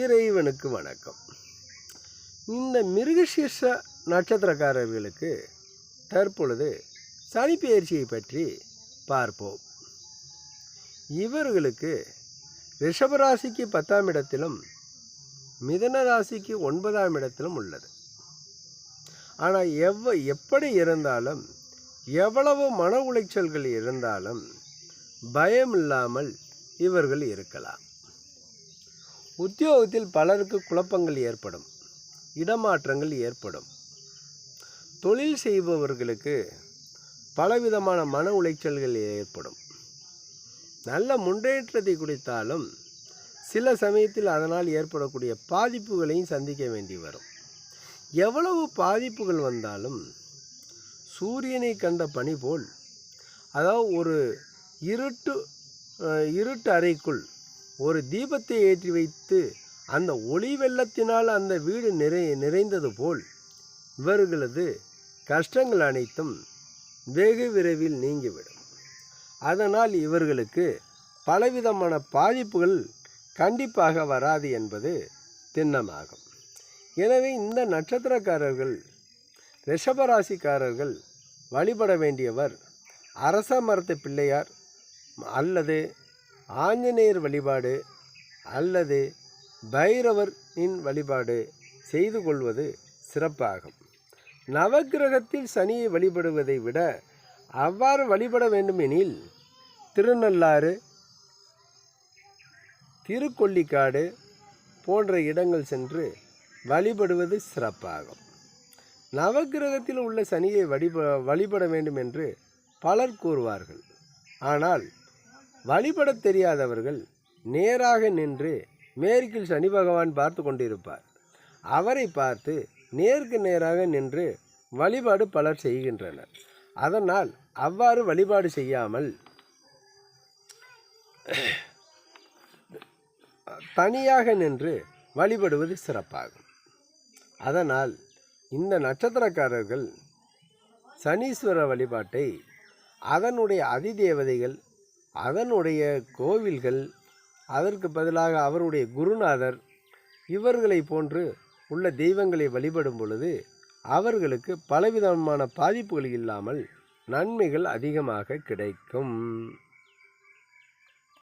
இறைவனுக்கு வணக்கம். இந்த மிருகசீர்ஷ நட்சத்திரக்காரர்களுக்கு தற்பொழுது சனிப்பெயர்ச்சியை பற்றி பார்ப்போம். இவர்களுக்கு ரிஷபராசிக்கு பத்தாம் இடத்திலும் மிதன ராசிக்கு ஒன்பதாம் இடத்திலும் உள்ளது. ஆனால் எவ்வ எப்படி இருந்தாலும் எவ்வளவு மன உளைச்சல்கள் இருந்தாலும் பயம் இல்லாமல் இவர்கள் இருக்கலாம். உத்தியோகத்தில் பலருக்கு குழப்பங்கள் ஏற்படும். இடமாற்றங்கள் ஏற்படும். தொழில் செய்பவர்களுக்கு பலவிதமான மன உளைச்சல்கள் ஏற்படும். நல்ல முன்னேற்றத்தை குறித்தாலும் சில சமயத்தில் அதனால் ஏற்படக்கூடிய பாதிப்புகளையும் சந்திக்க வேண்டி வரும். எவ்வளவு பாதிப்புகள் வந்தாலும் சூரியனை கண்ட பனி போல் அதாவது ஒரு இருட்டு இருட்டு அறைக்குள் ஒரு தீபத்தை ஏற்றி வைத்து அந்த ஒளி வெள்ளத்தினால் அந்த வீடு நிறை நிறைந்தது போல் இவர்களது கஷ்டங்கள் அனைத்தும் வெகு விரைவில் நீங்கிவிடும். அதனால் இவர்களுக்கு பலவிதமான பாதிப்புகள் கண்டிப்பாக வராது என்பது திண்ணமாகும். எனவே இந்த நட்சத்திரக்காரர்கள் ரிஷபராசிக்காரர்கள் வழிபட வேண்டியவர் அரச மரத்து பிள்ளையார் அல்லது ஆஞ்சநேயர் வழிபாடு அல்லது பைரவரின் வழிபாடு செய்து கொள்வது சிறப்பாகும். நவக்கிரகத்தில் சனியை வழிபடுவதை விட அவ்வாறு வழிபட வேண்டுமெனில் திருநள்ளாறு திருக்கொல்லிக்காடு போன்ற இடங்கள் சென்று வழிபடுவது சிறப்பாகும். நவக்கிரகத்தில் உள்ள சனியை வழிப வழிபட வேண்டும் என்று பலர் கூறுவார்கள். ஆனால் வழிபடத் தெரியாதவர்கள் நேராக நின்று மேற்கில் சனி பகவான் பார்த்து கொண்டிருப்பார். அவரை பார்த்து நேருக்கு நேராக நின்று வழிபாடு பலர் செய்கின்றனர். அதனால் அவ்வாறு வழிபாடு செய்யாமல் தனியாக நின்று வழிபடுவது சிறப்பாகும். அதனால் இந்த நட்சத்திரக்காரர்கள் சனீஸ்வர வழிபாட்டை அதனுடைய அதிதேவதைகள் அதனுடைய கோவில்கள் அதற்கு பதிலாக அவருடைய குருநாதர் இவர்களை போன்று உள்ள தெய்வங்களை வழிபடும் பொழுது அவர்களுக்கு பலவிதமான பாதிப்புகள் இல்லாமல் நன்மைகள் அதிகமாக கிடைக்கும்.